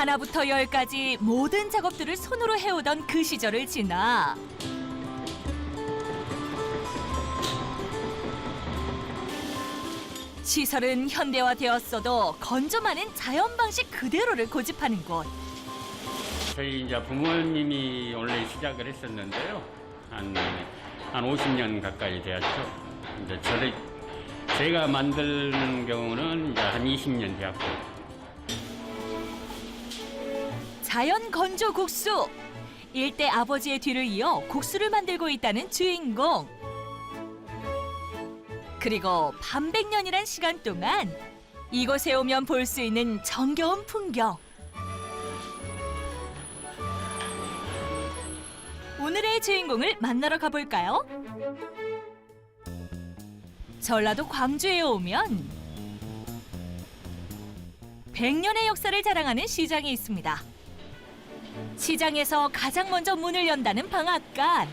하나부터 열까지 모든 작업들을 손으로 해오던 그 시절을 지나 시설은 현대화되었어도 건조만은 자연 방식 그대로를 고집하는 곳. 저희 이제 부모님이 원래 시작을 했었는데요. 한, 한 50년 가까이 되었죠. 이제 저를, 제가 만드는 경우는 이제 한 20년 되었고. 자연 건조 국수. 일대 아버지의 뒤를 이어 국수를 만들고 있다는 주인공. 그리고 반백년이란 시간 동안 이곳에 오면 볼 수 있는 정겨운 풍경. 오늘의 주인공을 만나러 가볼까요? 전라도 광주에 오면 100년의 역사를 자랑하는 시장이 있습니다. 시장에서 가장 먼저 문을 연다는 방앗간.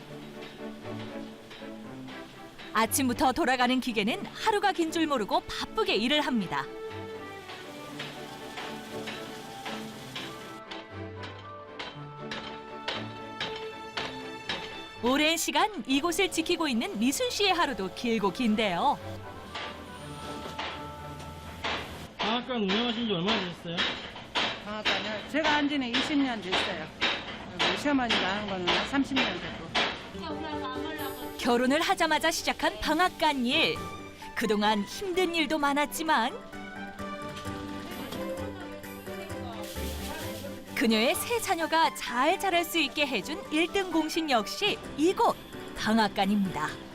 아침부터 돌아가는 기계는 하루가 긴 줄 모르고 바쁘게 일을 합니다. 오랜 시간 이곳을 지키고 있는 미순 씨의 하루도 길고 긴데요. 방앗간 운영하신 지 얼마나 되셨어요? 방앗간을 제가 한 지는 20년 됐어요. 그리고 시어머니가 하는 거는 30년 됐고. 결혼을 하자마자 시작한 방앗간 일. 그동안 힘든 일도 많았지만 그녀의 세 자녀가 잘 자랄 수 있게 해준 일등 공신 역시 이곳 방앗간입니다.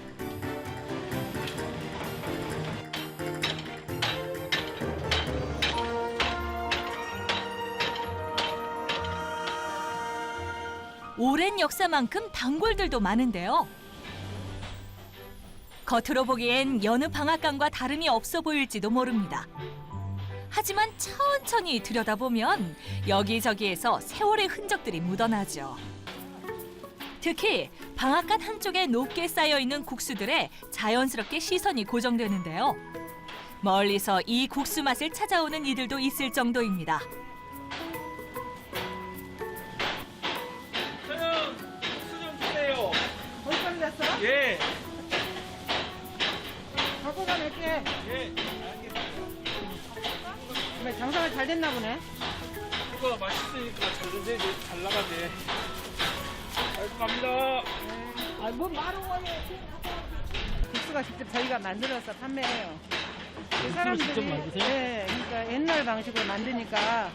오랜 역사만큼 단골들도 많은데요. 겉으로 보기엔 여느 방앗간과 다름이 없어 보일지도 모릅니다. 하지만 천천히 들여다보면 여기저기에서 세월의 흔적들이 묻어나죠. 특히 방앗간 한쪽에 높게 쌓여 있는 국수들에 자연스럽게 시선이 고정되는데요. 멀리서 이 국수 맛을 찾아오는 이들도 있을 정도입니다. 예, 갖고 가 낼게. 예. 왜 장사가 잘 됐나 보네. 이거 맛있으니까 잘 드세요. 잘 나가게. 아이고, 갑니다. 아 뭐 말은 국수가 직접 저희가 만들어서 판매해요. 그 직접 만드세요? 네, 그러니까 옛날 방식으로 만드니까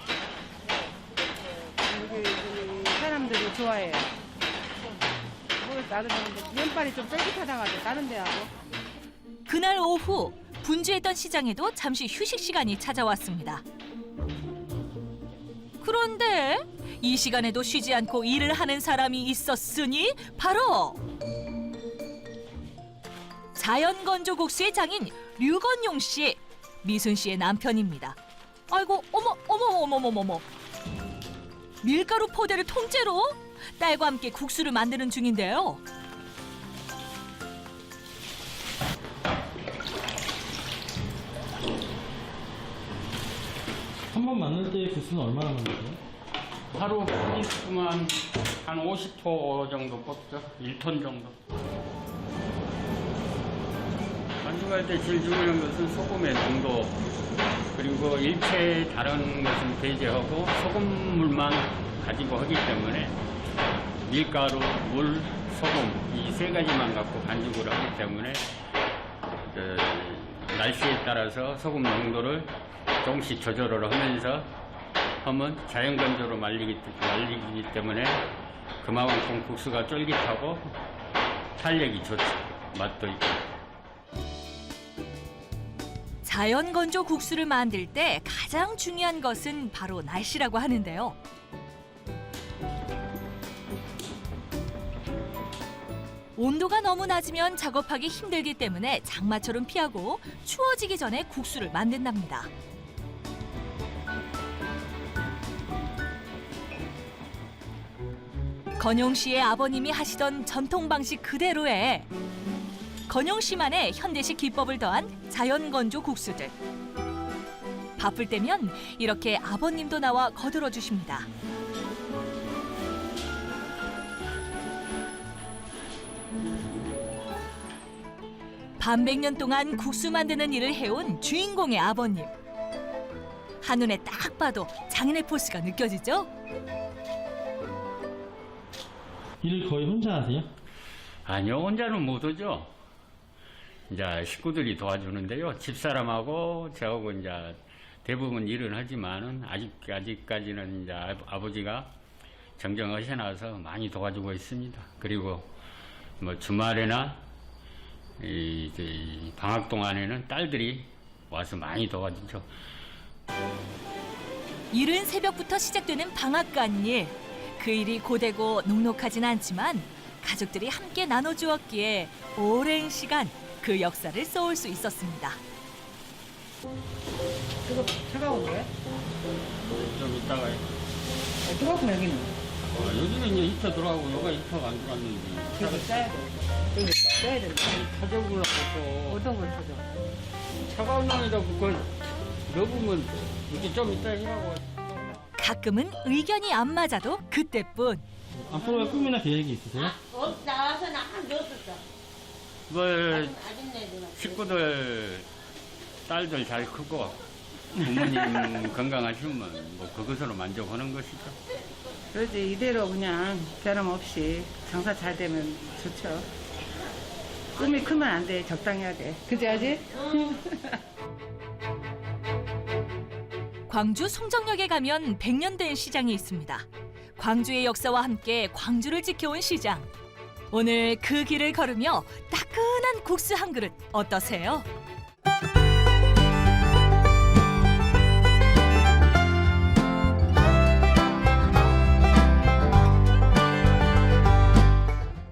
여기, 여기 사람들이 좋아해요. 뭐 나도 근데 면발이 좀 쫄깃하다가도 다른 데하고. 그날 오후 분주했던 시장에도 잠시 휴식 시간이 찾아왔습니다. 그런데 이 시간에도 쉬지 않고 일을 하는 사람이 있었으니 바로 자연건조국수의 장인 류건용 씨, 미순 씨의 남편입니다. 아이고 어머 어머 어머 어머 어머 밀가루 포대를 통째로 딸과 함께 국수를 만드는 중인데요. 한 번 만들 때 국수는 얼마나 만드세요? 하루 한 50호 정도 뽑죠. 1톤 정도. 반죽할 때 제일 중요한 것은 소금의 농도, 그리고 일체 다른 것은 배제하고 소금물만 가지고 하기 때문에 밀가루, 물, 소금 이 세 가지만 갖고 반죽을 하기 때문에 그 날씨에 따라서 소금 농도를 조금씩 조절을 하면서 하면 자연 건조로 말리기, 말리기 때문에 그만큼 국수가 쫄깃하고 탄력이 좋죠. 맛도 있고. 자연 건조 국수를 만들 때 가장 중요한 것은 바로 날씨라고 하는데요. 온도가 너무 낮으면 작업하기 힘들기 때문에 장마철은 피하고 추워지기 전에 국수를 만든답니다. 건용 씨의 아버님이 하시던 전통 방식 그대로의 건용 씨만의 현대식 기법을 더한 자연 건조 국수들. 바쁠 때면 이렇게 아버님도 나와 거들어 주십니다. 반백년 동안 국수 만드는 일을 해온 주인공의 아버님. 한눈에 딱 봐도 장인의 포스가 느껴지죠? 일을 거의 혼자 하세요? 아니요, 혼자는 못 오죠. 이제 식구들이 도와주는데요. 집사람하고 저하고 이제 대부분 일은 하지만은 아직 아직까지는 이제 아- 아버지가 정정하셔놔서 많이 도와주고 있습니다. 그리고 뭐 주말에나 이, 이 방학 동안에는 딸들이 와서 많이 도와주죠. 이른 새벽부터 시작되는 방앗간 일. 그 일이 고되고 녹록하진 않지만 가족들이 함께 나눠주었기에 오랜 시간 그 역사를 써올 수 있었습니다. 차가운 거야? 좀 이따가 어, 뜨겁고 여기는. 어, 여기는 이제 히터 들어가고 여가 히터가 안 들어갔는데 여기 써야 돼. 여기 써야 된다. 타적을 하고 어떤 걸 쳐줘? 차가운 놈에다 그걸 넣으면 이렇게 좀 이따 해라고 가끔은 의견이 안 맞아도 그때뿐. 앞으로의 꿈이나 계획이 있으세요? 어, 나와서 나한 줬었어. 뭐 아줌내들은. 식구들 딸들 잘 크고 부모님 건강하시면 뭐 그것으로 만족하는 것이죠. 그러지 이대로 그냥 변함 없이 장사 잘 되면 좋죠. 꿈이 크면 안 돼. 적당히 해야 돼. 그지 아지? 광주 송정역에 가면 100년 된 시장이 있습니다. 광주의 역사와 함께 광주를 지켜온 시장. 오늘 그 길을 걸으며 따끈한 국수 한 그릇 어떠세요?